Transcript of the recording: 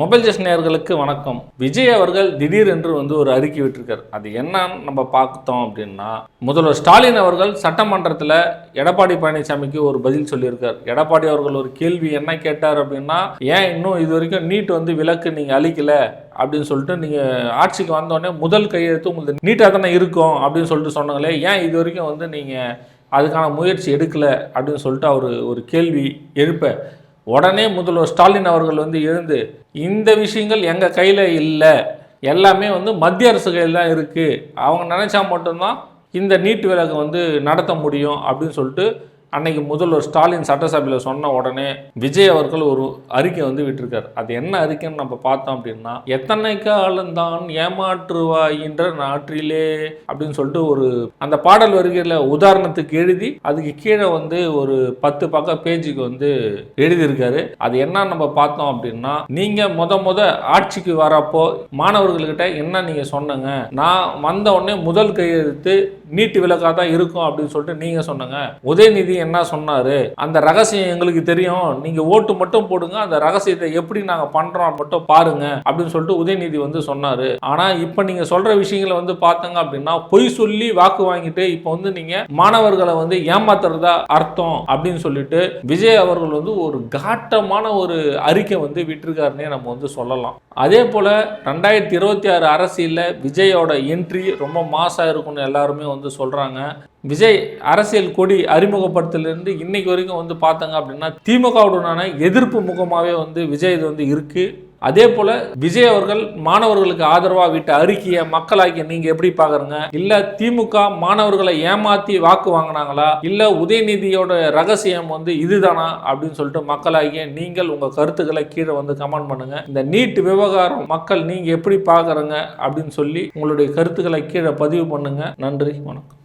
Mobile ஜெஸ் நேர்களுக்கு வணக்கம். விஜய் அவர்கள் திடீர் என்று வந்து ஒரு அறிக்கை விட்டிருக்கார். அது என்னன்னு நம்ம பார்த்தோம் அப்படின்னா முதல்வர் ஸ்டாலின் அவர்கள் சட்டமன்றத்தில் எடப்பாடி பழனிசாமிக்கு ஒரு பதில் சொல்லியிருக்கார். எடப்பாடி அவர்கள் ஒரு கேள்வி என்ன கேட்டார் அப்படின்னா ஏன் இன்னும் இது வரைக்கும் நீட் வந்து விலக்கு நீங்கள் அழிக்கல அப்படின்னு சொல்லிட்டு நீங்கள் ஆட்சிக்கு வந்தோடனே முதல் கையெழுத்து உங்களுக்கு நீட்டாக தானே இருக்கும் அப்படின்னு சொல்லிட்டு சொன்னாங்களே ஏன் இது வரைக்கும் வந்து நீங்கள் அதுக்கான முயற்சி எடுக்கலை? அப்படின்னு சொல்லிட்டு அவர் ஒரு கேள்வி எழுப்ப உடனே முதல்வர் ஸ்டாலின் அவர்கள் வந்து எழுந்து இந்த விஷயங்கள் எங்கள் கையில் இல்லை. எல்லாமே வந்து மத்திய அரசு கையில் தான் இருக்குது அவங்க நினச்சா மட்டும்தான் இந்த நீட் விலக்கு வந்து நடத்த முடியும். அப்படின்னு சொல்லிட்டு அன்னைக்கு முதல்வர் ஸ்டாலின் சட்டசபையில் சொன்ன உடனே விஜய் அவர்கள் ஒரு அறிக்கை வந்து விட்டுருக்கார். அது என்ன அறிக்கைன்னு நம்ம பார்த்தோம் அப்படின்னா எத்தனை காலந்தான் ஏமாற்றுவாயின்ற நாற்றிலே அப்படின்னு சொல்லிட்டு ஒரு அந்த பாடல் வருகையில் உதாரணத்துக்கு எழுதி அதுக்கு கீழே வந்து ஒரு பத்து பக்க பேஜுக்கு வந்து எழுதியிருக்காரு. அது என்ன நம்ம பார்த்தோம் அப்படின்னா நீங்கள் முத முத ஆட்சிக்கு வரப்போ மாணவர்கள்கிட்ட என்ன நீங்கள் சொன்னங்க? நான் வந்த உடனே முதல் கையெழுத்து நீட்டு விலக்காக தான் இருக்கும் அப்படின்னு சொல்லிட்டு நீங்கள் சொன்னங்க. உதயநிதி என்ன சொன்னார்? அந்த ரகசியம் எங்களுக்கு தெரியும். நீங்கள் ஓட்டு மட்டும் போடுங்க. அந்த ரகசியத்தை எப்படி நாங்கள் பண்ணுறோம் மட்டும் பாருங்க அப்படின்னு சொல்லிட்டு உதயநிதி வந்து சொன்னார். ஆனால் இப்போ நீங்கள் சொல்கிற விஷயங்களை வந்து பார்த்தங்க அப்படின்னா பொய் சொல்லி வாக்கு வாங்கிட்டு இப்போ வந்து நீங்கள் மாணவர்களை வந்து ஏமாத்துறதா அர்த்தம் அப்படின்னு சொல்லிட்டு விஜய் அவர்கள் வந்து ஒரு காட்டமான ஒரு அறிக்கை வந்து விட்டுருக்காருன்னே நம்ம வந்து சொல்லலாம். அதே போல் ரெண்டாயிரத்தி இருபத்தி ஆறு அரசியலில் விஜயோட என்ட்ரி ரொம்ப மாசாக இருக்கும்னு எல்லாருமே வந்து சொல்கிறாங்க விஜய் அரசியல் கொடி அறிமுகப்படுத்தலேருந்து இன்னைக்கு வரைக்கும் வந்து பார்த்தாங்க அப்படின்னா திமுகவுடனான எதிர்ப்பு முகமாகவே வந்து விஜய் இது வந்து இருக்குது அதே போல விஜய் அவர்கள் மாணவர்களுக்கு ஆதரவாக விட்ட அறிக்கையை மக்களாகிய நீங்க எப்படி பாக்குறீங்க? இல்ல திமுக மாணவர்களை ஏமாத்தி வாக்கு வாங்கினாங்களா? இல்ல உதயநிதியோட ரகசியம் வந்து இதுதானா? அப்படின்னு சொல்லிட்டு மக்களாகிய நீங்கள் உங்க கருத்துக்களை கீழே வந்து கமெண்ட் பண்ணுங்க. இந்த நீட் விவகாரம் மக்கள் நீங்க எப்படி பாக்குறீங்க? அப்படின்னு சொல்லி உங்களுடைய கருத்துக்களை கீழே பதிவு பண்ணுங்க. நன்றி வணக்கம்.